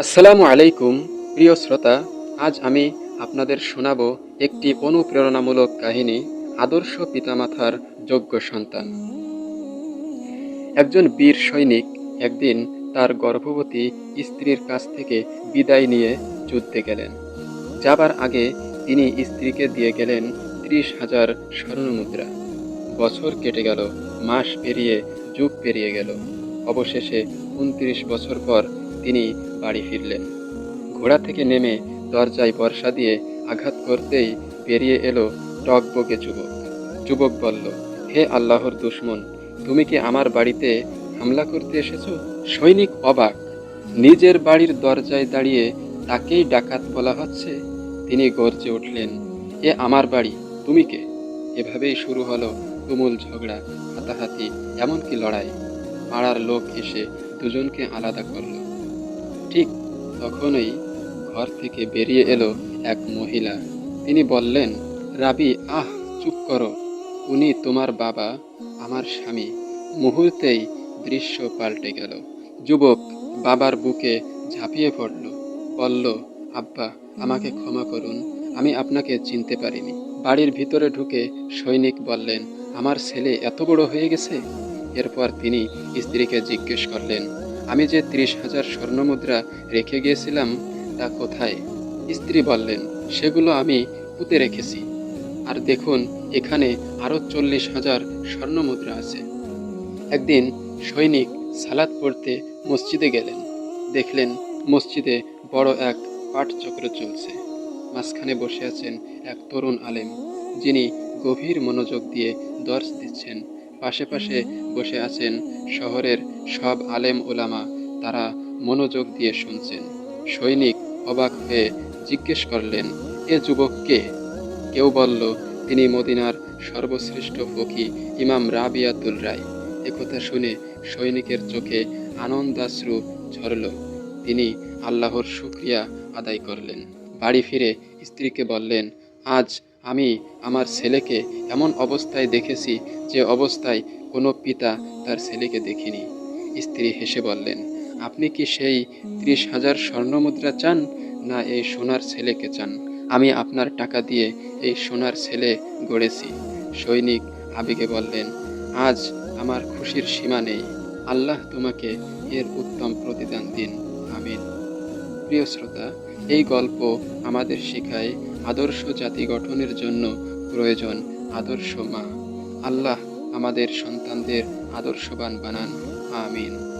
আসসালামু আলাইকুম, প্রিয় শ্রোতা। আজ আমি আপনাদের শোনাব একটি অনুপ্রেরণামূলক কাহিনী, আদর্শ পিতামাতার যোগ্য সন্তান। একজন বীর সৈনিক একদিন তার গর্ভবতী স্ত্রীর কাছ থেকে বিদায় নিয়ে যুদ্ধে গেলেন। যাবার আগে তিনি স্ত্রীকে দিয়ে গেলেন ত্রিশ হাজার স্বর্ণমুদ্রা বছর কেটে গেল, মাস পেরিয়ে, যুগ পেরিয়ে গেল। অবশেষে উনত্রিশ বছর পর তিনি বাড়ি ফিরলেন। ঘোড়া থেকে নেমে দরজায় বর্ষা দিয়ে আঘাত করতেই বেরিয়ে এলো টকবগে যুবক। যুবক বলল, হে আল্লাহর দুশ্মন, তুমি কি আমার বাড়িতে হামলা করতে এসেছ? সৈনিক অবাক, নিজের বাড়ির দরজায় দাঁড়িয়ে তাকেই ডাকাত বলা হচ্ছে? তিনি গর্জে উঠলেন, এ আমার বাড়ি, তুমি কে? এভাবেই শুরু হলো তুমুল ঝগড়া, হাতাহাতি, এমনকি লড়াই। পাড়ার লোক এসে দুজনকে আলাদা করল। ঠিক তখনই ঘর থেকে বেরিয়ে এলো এক মহিলা। তিনি বললেন, রাবি, আহ, চুপ করো। উনি তোমার বাবা, আমার স্বামী। মুহূর্তেই দৃশ্য পাল্টে গেল। যুবক বাবার বুকে ঝাঁপিয়ে পড়ল। বলল, আব্বা, আমাকে ক্ষমা করুন, আমি আপনাকে চিনতে পারিনি। বাড়ির ভিতরে ঢুকে সৈনিক বললেন, আমার ছেলে এত বড় হয়ে গেছে? এরপর তিনি স্ত্রীকে জিজ্ঞেস করলেন আমি যে ত্রিশ হাজার স্বর্ণমুদ্রা রেখে গিয়েছিলাম, তা কোথায়? স্ত্রী বললেন, সেগুলো আমি পুঁতে রেখেছি। আর দেখুন, এখানে আরও চল্লিশ হাজার স্বর্ণমুদ্রা আছে। একদিন সৈনিক সালাদ পড়তে মসজিদে গেলেন। দেখলেন মসজিদে বড় এক পাঠচক্র চলছে। মাঝখানে বসে আছেন এক তরুণ আলেম, যিনি গভীর মনোযোগ দিয়ে দর্শ দিচ্ছেন। পাশে পাশে বসে আছেন শহরের সব আলেম ওলামা। তারা মনোযোগ দিয়ে শুনছেন। সৈনিক অবাক হয়ে জিজ্ঞেস করলেন, এ যুবক কে? কেউ বলল, তিনি মদিনার সর্বশ্রেষ্ঠ ফকি ইমাম রাবিয়াতুল রায়। একথা শুনে সৈনিকের চোখে আনন্দাশ্রু ঝরল। তিনি আল্লাহর শুক্রিয়া আদায় করলেন। বাড়ি ফিরে স্ত্রীকে বললেন, আজ আমি আমার ছেলেকে এমন অবস্থায় দেখেছি যে অবস্থায় কোনো পিতা তার ছেলেকে দেখিনি। স্ত্রী হেসে বললেন, আপনি কি সেই ত্রিশ হাজার স্বর্ণমুদ্রা চান না এই সোনার ছেলেকে চান? আমি আপনার টাকা দিয়ে এই সোনার ছেলে গড়েছি। সৈনিক আবেগে বললেন, আজ আমার খুশির সীমা নেই। আল্লাহ তোমাকে এর উত্তম প্রতিদান দিন। আমিন। প্রিয় শ্রোতা, এই গল্প আমাদের শেখায় আদর্শ জাতি গঠনের জন্য প্রয়োজন আদর্শ মা। আল্লাহ আমাদের সন্তানদের আদর্শবান বানান। আমিন।